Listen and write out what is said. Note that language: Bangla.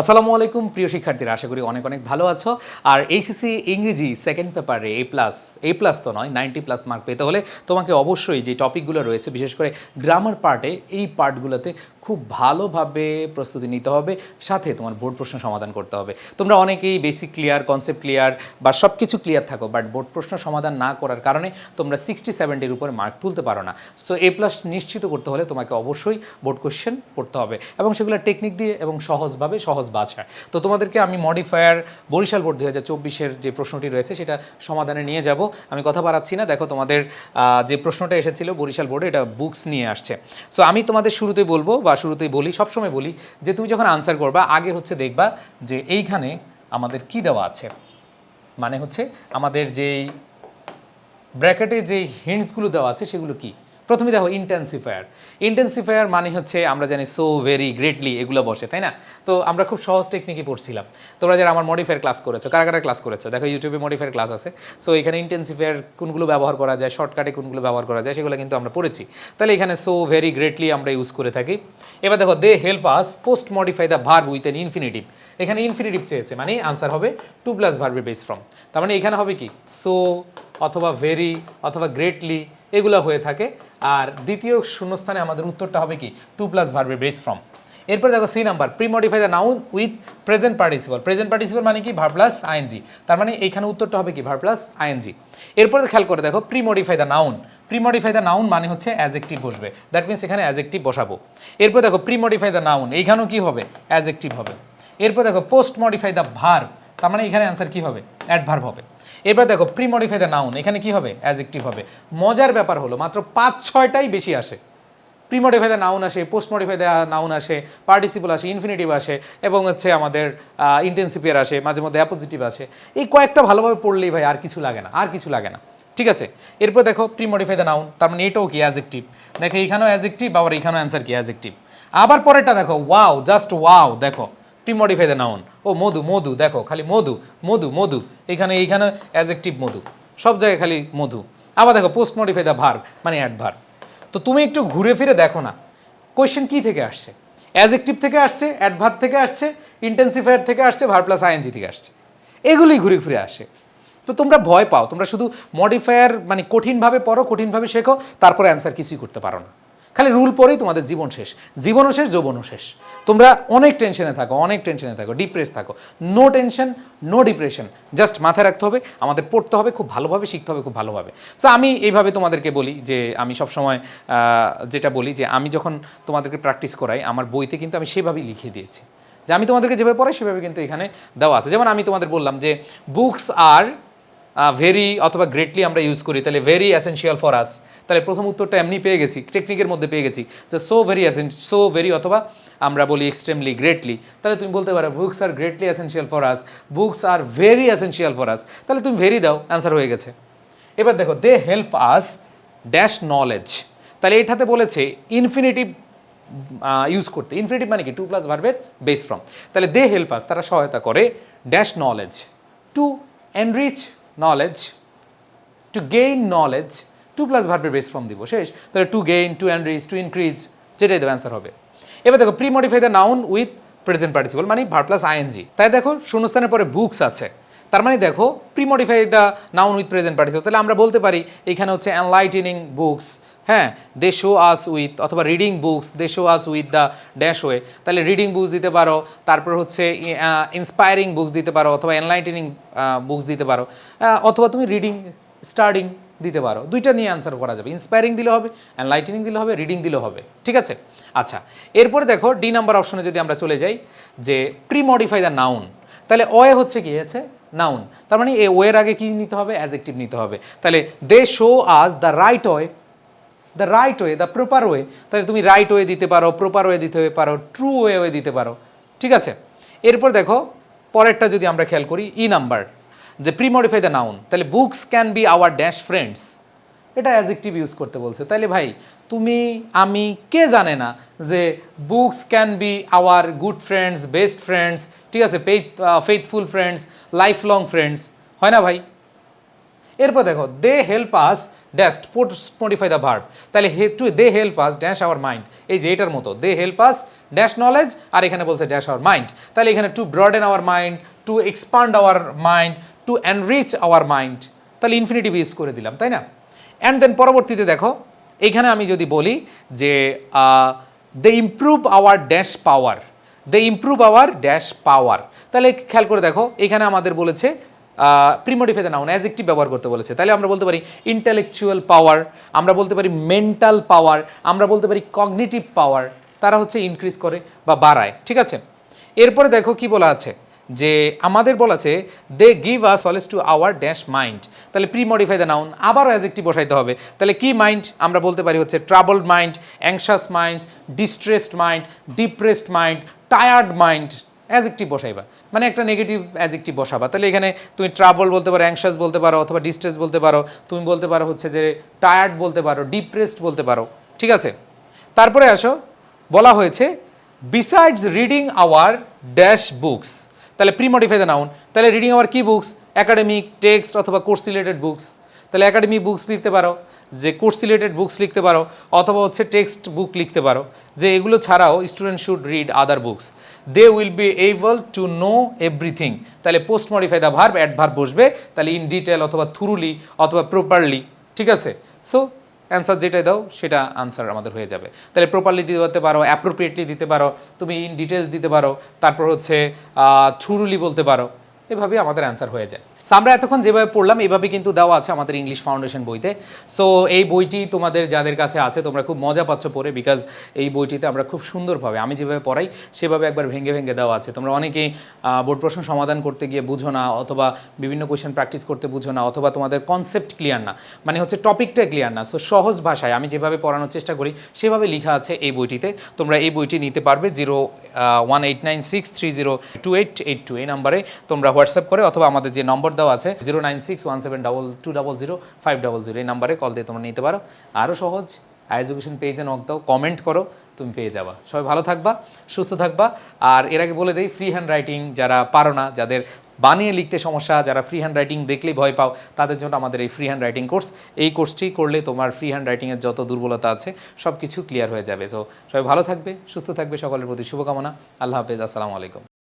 আসসালামু আলাইকুম, প্রিয় শিক্ষার্থীরা, আশা করি অনেক অনেক ভালো আছো। আর এইসিসি ইংরেজি সেকেন্ড পেপারে এ প্লাস এ প্লাস তো নয় নাইনটি প্লাস মার্ক পেতে হলে তোমাকে অবশ্যই যে টপিকগুলো রয়েছে, বিশেষ করে গ্রামার পার্টে এই পার্টগুলোতে খুব ভালোভাবে প্রস্তুতি নিতে হবে, সাথে তোমার বোর্ড প্রশ্ন সমাধান করতে হবে। তোমরা অনেকেই বেসিক ক্লিয়ার কনসেপ্ট ক্লিয়ার বা সব কিছু ক্লিয়ার থাকো বাট বোর্ড প্রশ্ন সমাধান না করার কারণে তোমরা সিক্সটি সেভেন্টির উপরে মার্ক তুলতে পারো না। সো এ প্লাস নিশ্চিত করতে হলে তোমাকে অবশ্যই বোর্ড কোশ্চেন পড়তে হবে এবং সেগুলো টেকনিক দিয়ে এবং সহজভাবে সহজ বাছায় তো তোমাদেরকে আমি মডিফায়ার বরিশাল বোর্ড দু হাজার চব্বিশের যে প্রশ্নটি রয়েছে, সেটা সমাধানে নিয়ে যাব। আমি কথা বাড়াচ্ছি না, দেখো তোমাদের যে প্রশ্নটা এসেছিল বরিশাল বোর্ডে, এটা বুকস নিয়ে আসছে। সো আমি তোমাদের শুরুতেই বলব বা শুরুতেই বলি, সবসময় বলি যে তুমি যখন আনসার করবা, আগে হচ্ছে দেখবা যে এইখানে আমাদের কি দেওয়া আছে। মানে হচ্ছে আমাদের যেই ব্র্যাকেটে যে হিন্টসগুলো দেওয়া আছে সেগুলো কি? প্রথমে দেখো ইন্টেন্সিফায়ার ইন্টেন্সিফায়ার মানে হচ্ছে আমরা জানি সো ভেরি গ্রেটলি এগুলো বসে, তাই না? তো আমরা খুব সহজ টেকনিকই পড়ছিলাম। তোমরা যারা আমার মডিফায়ার ক্লাস করেছ, কারা কারা ক্লাস করেছ? দেখো ইউটিউবে মডিফায়ার ক্লাস আছে। সো এখানে ইন্টেন্সিফায়ার কোনগুলো ব্যবহার করা যায় শর্টকাটে কোনগুলো ব্যবহার করা যায়, সেগুলো কিন্তু আমরা পড়েছি। তাহলে এখানে সো ভেরি গ্রেটলি আমরা ইউজ করে থাকি। এবার দেখো they help us post modify the verb with an infinitive এখানে ইনফিনিটিভ চেয়েছে মানে আনসার হবে টু প্লাস ভার্বের বেস ফ্রম তার মানে এখানে হবে কি? সো অথবা ভেরি অথবা গ্রেটলি এগুলো হয়ে থাকে। আর দ্বিতীয় শূন্যস্থানে আমাদের উত্তরটা হবে কি? টু প্লাস ভার্বের বেস ফ্রম এরপর দেখো C number premodify the noun with present participle present participle মানে কি? ভার প্লাস আইএনজি তার মানে এইখানে উত্তরটা হবে কি? ভার প্লাস আইএনজি এরপর খেয়াল করে দেখো premodify the noun premodify the noun মানে হচ্ছে অ্যাজেক্টিভ বসবে। দ্যাট মিনস এখানে অ্যাজেক্টিভ বসাবো। এরপর দেখো প্রিমডিফাই দ্য নাউন এইখানেও কি হবে? অ্যাজেক্টিভ হবে। এরপর দেখো পোস্ট মডিফাই দ্য ভার্ব তার মানে এখানে অ্যান্সার কি হবে? অ্যাডভার্ব হবে। এবার দেখো প্রি মডিফাই দ্য নাউন এখানে কি হবে? অ্যাজেক্টিভ হবে। মজার ব্যাপার হলো, মাত্র পাঁচ, ছয়টাই বেশি আসে। প্রি মডিফাই দ্য নাউন আসে পোস্ট মডিফাই দ্য নাউন আসে পার্টিসিপল আসে ইনফিনিটিভ আসে, এবং হচ্ছে আমাদের ইন্টেন্সিপিয়ার আসে, মাঝে মধ্যে অ্যাপোজিটিভ আসে। এই কয়েকটা ভালোভাবে পড়লেই ভাই আর কিছু লাগে না, আর কিছু লাগে না। ঠিক আছে? এরপর দেখো প্রি মডিফাই দ্য নাউন তার মানে এটাও কি? অ্যাজেক্টিভ দেখো এখানেও অ্যাজেক্টিভ আবার এইখানেও অ্যান্সার কি? অ্যাজেক্টিভ আবার পরেরটা দেখো ওয়াও জাস্ট ওয়াও দেখো। প্রিমডিফাই দ্য নাউন ও, মধু মধু, দেখো, খালি মধু মধু মধু, এখানে, এইখানে অ্যাজেক্টিভ মধু, সব জায়গায় খালি মধু। আবার দেখো পোস্ট মডিফাই দ্য ভার মানে অ্যাড অ্যাডভার তো তুমি একটু ঘুরে ফিরে দেখো না কোয়েশ্চেন কী থেকে আসছে? অ্যাজেক্টিভ থেকে আসছে অ্যাডভার থেকে আসছে ইন্টেন্সিফায়ার থেকে আসছে ভার প্লাস আইএনজি থেকে আসছে। এগুলোই ঘুরে ফিরে আসে। তো তোমরা ভয় পাও, তোমরা শুধু মডিফায়ার মানে কঠিনভাবে পড়ো, কঠিনভাবে শেখো, তারপরে অ্যান্সার কিছুই করতে পারো না। খালি রুল পরেই তোমাদের জীবন শেষ। জীবনও শেষ, যৌবনও শেষ। তোমরা অনেক টেনশনে থাকো, অনেক টেনশনে থাকো ডিপ্রেস থাকো। No tension no depression just মাথায় রাখতে হবে, আমাদের পড়তে হবে, খুব ভালোভাবে শিখতে হবে, খুব ভালোভাবে। সো আমি এইভাবে তোমাদেরকে বলি যে, আমি সবসময় যেটা বলি যে, আমি যখন তোমাদেরকে প্র্যাকটিস করাই, আমার বইতে কিন্তু আমি সেভাবেই লিখে দিয়েছি। যে আমি তোমাদেরকে যেভাবে পড়াই, সেভাবে কিন্তু এখানে দেওয়া আছে। যেমন আমি তোমাদের বললাম যে বুকস আর ভেরি অথবা গ্রেটলি আমরা ইউজ করি, তাহলে ভেরি অ্যাসেন্সিয়াল ফর আস তাহলে প্রথম উত্তরটা এমনি পেয়ে গেছি টেকনিকের মধ্যে পেয়ে গেছি। যে সো ভেরি অ্যাসেন সো ভেরি অথবা আমরা বলি এক্সট্রিমলি গ্রেটলি তাহলে তুমি বলতে পারো books are greatly essential for us books are very essential for us তাহলে তুমি ভেরি দাও অ্যান্সার হয়ে গেছে। এবার দেখো they help us dash knowledge তাহলে এটাতে বলেছে ইনফিনিটিভ ইউজ করতে। ইনফিনিটিভ মানে কি? টু প্লাস ভার্বের বেস ফ্রম তাহলে দে হেল্প আস তারা সহায়তা করে dash knowledge to enrich knowledge to gain knowledge to plus ভার্বের বেস ফর্ম দিব শেষ। তাহলে to gain to enrich to increase যেটাই দেবে অ্যান্সার হবে। এবার দেখো pre modify the noun with present participle মানে ভার প্লাস আইএনজি তাই দেখো, শূন্যস্থানের পরে বুকস আছে। তার মানে দেখো pre modify the noun with present participle তাহলে আমরা বলতে পারি এখানে হচ্ছে অ্যানলাইটেনিং বুকস হ্যাঁ? দে শো আস উইথ অথবা reading books they show us with the dash way তাহলে রিডিং বুকস দিতে পারো, তারপর হচ্ছে ইন্সপায়ারিং বুকস দিতে পারো, অথবা এনলাইটেনিং বুকস দিতে পারো অথবা তুমি রিডিং স্টার্টিং দিতে পারো। দুইটা নিয়ে অ্যান্সার করা যাবে। ইন্সপায়ারিং দিলে হবে এনলাইটেনিং দিলে হবে রিডিং দিলে হবে। ঠিক আছে? আচ্ছা এরপরে দেখো ডি নাম্বার অপশনে যদি আমরা চলে যাই, যে প্রি মডিফাই দ্য নাউন তাহলে ওয়ে হচ্ছে কি? আছে নাউন তার মানে এ ওয়ের আগে কি নিতে হবে? অ্যাজেক্টিভ নিতে হবে। তাহলে they show us the right way the right way the proper way তাহলে তুমি রাইট ওয়ে দিতে পারো প্রপার ওয়ে দিতে পারো ট্রু ওয়ে ওয়ে দিতে পারো। ঠিক আছে? এরপর দেখো, পরেরটা যদি আমরা খেয়াল করি ই নাম্বার যে প্রিমডিফাই দ্য নাউন তাহলে books can be our dash friends এটা অ্যাজেক্টিভ ইউজ করতে বলছে। তাইলে ভাই, তুমি, আমি, কে জানে না যে books can be our good friends best friends ঠিক আছে faith faithful friends life long friends হয় না ভাই? এরপর দেখো they help us dash modify the verb তাহলে হে to they help us dash our mind এই যে এটার মতো they help us dash knowledge আর এখানে বলছে ড্যাশ আওয়ার মাইন্ড তাহলে এখানে to broaden our mind to expand our mind to enrich our mind তাহলে ইনফিনিটিভ ইউজ করে দিলাম, তাই না? অ্যান্ড দেন পরবর্তীতে দেখো, এখানে আমি যদি বলি যে they improve our dash power they improve our dash power তাহলে খেয়াল করে দেখো, এখানে আমাদের বলেছে প্রিমোডিফাই নাউন অ্যাজেক্টিভ ব্যবহার করতে বলেছে। তাহলে আমরা বলতে পারি ইন্টেলেকচুয়াল পাওয়ার আমরা বলতে পারি মেন্টাল পাওয়ার আমরা বলতে পারি কগনিটিভ পাওয়ার তারা হচ্ছে ইনক্রিজ করে বা বাড়ায়, ঠিক আছে? এরপরে দেখো কি বলা আছে, যে আমাদের বলা আছে they give us solace to our dash mind তাহলে প্রি মডিফাই দ্য নাউন আবারও অ্যাজেক্টিভ বসাইতে হবে। তাহলে কি মাইন্ড আমরা বলতে পারি হচ্ছে troubled mind anxious mind distressed mind depressed mind tired mind adjective বসাইবা। মানে একটা নেগেটিভ অ্যাজেক্টিভ বসাবা। তাহলে এখানে তুমি ট্রাবল বলতে পারো অ্যাংশাস বলতে পারো, অথবা ডিস্ট্রেস বলতে পারো, তুমি বলতে পারো হচ্ছে যে টায়ার্ড বলতে পারো ডিপ্রেসড বলতে পারো। ঠিক আছে? তারপরে আসো, বলা হয়েছে besides reading our dash books তাহলে প্রিমোডিফাই দ্য নাউন তাহলে রিডিং আওয়ার কি বুকস একাডেমিক টেক্সট অথবা কোর্স রিলেটেড বুকস তাহলে একাডেমিক বুকস লিখতে পারো। যে কোর্স রিলেটেড বুকস লিখতে পারো, অথবা হচ্ছে টেক্সট বুক লিখতে পারো, যে এগুলো ছাড়াও student should read other books they will be able to know everything তাহলে post modify the verb adverb বসবে, তাহলে ইন ডিটেল অথবা থ্রুলি অথবা প্রপারলি ঠিক আছে? সো অ্যান্সার যেটাই দাও, সেটা আনসার আমাদের হয়ে যাবে। তাহলে প্রপারলি দিতে পারো অ্যাপ্রোপ্রিয়েটলি দিতে পারো, তুমি ইন ডিটেলস দিতে পারো, তারপর হচ্ছে থ্রুলি বলতে পারো, এভাবেই আমাদের অ্যান্সার হয়ে যায়। সো আমরা এতক্ষণ যেভাবে পড়লাম এভাবে কিন্তু দেওয়া আছে আমাদের ইংলিশ ফাউন্ডেশন বইতে। সো এই বইটি তোমাদের যাদের কাছে আছে, তোমরা খুব মজা পাচ্ছ পড়ে বিকজ এই বইটিতে আমরা খুব সুন্দরভাবে, আমি যেভাবে পড়াই, সেভাবে একবার ভেঙে ভেঙে দেওয়া আছে। তোমরা অনেকেই বোর্ড প্রশ্ন সমাধান করতে গিয়ে বুঝো না, অথবা বিভিন্ন কোয়েশ্চেন প্র্যাকটিস করতে বুঝো না, অথবা তোমাদের কনসেপ্ট ক্লিয়ার না। মানে হচ্ছে টপিকটা ক্লিয়ার না। সো সহজ ভাষায় আমি যেভাবে পড়ানোর চেষ্টা করি, সেভাবে লেখা আছে এই বইটিতে। তোমরা এই বইটি নিতে পারবে, zero one eight nine six three zero two eight eight two এই নাম্বারে তোমরা হোয়াটসঅ্যাপ করে, অথবা আমাদের যে নম্বর দেওয়া আছে zero nine six one seven double two double zero five double zero এই নাম্বারে কল দিয়ে তোমরা নিতে পারো। আরও সহজ এডুকেশন পেজে নক দাও কমেন্ট করো, তুমি পেয়ে যাবা। সবাই ভালো থাকবা, সুস্থ থাকবা। আর এর আগে বলে দেই ফ্রি হ্যান্ড রাইটিং যারা পারো না, যাদের বানিয়ে লিখতে সমস্যা, যারা ফ্রি হ্যান্ড রাইটিং দেখলেই ভয় পাও, তাদের জন্য আমাদের এই ফ্রি হ্যান্ড রাইটিং কোর্স এই কোর্সটি করলে তোমার ফ্রি হ্যান্ড রাইটিংয়ের যত দুর্বলতা আছে সব কিছু ক্লিয়ার হয়ে যাবে। তো সবাই ভালো থাকবে, সুস্থ থাকবে সকলের প্রতি শুভকামনা। আল্লাহ হাফেজ, আসসালামু আলাইকুম।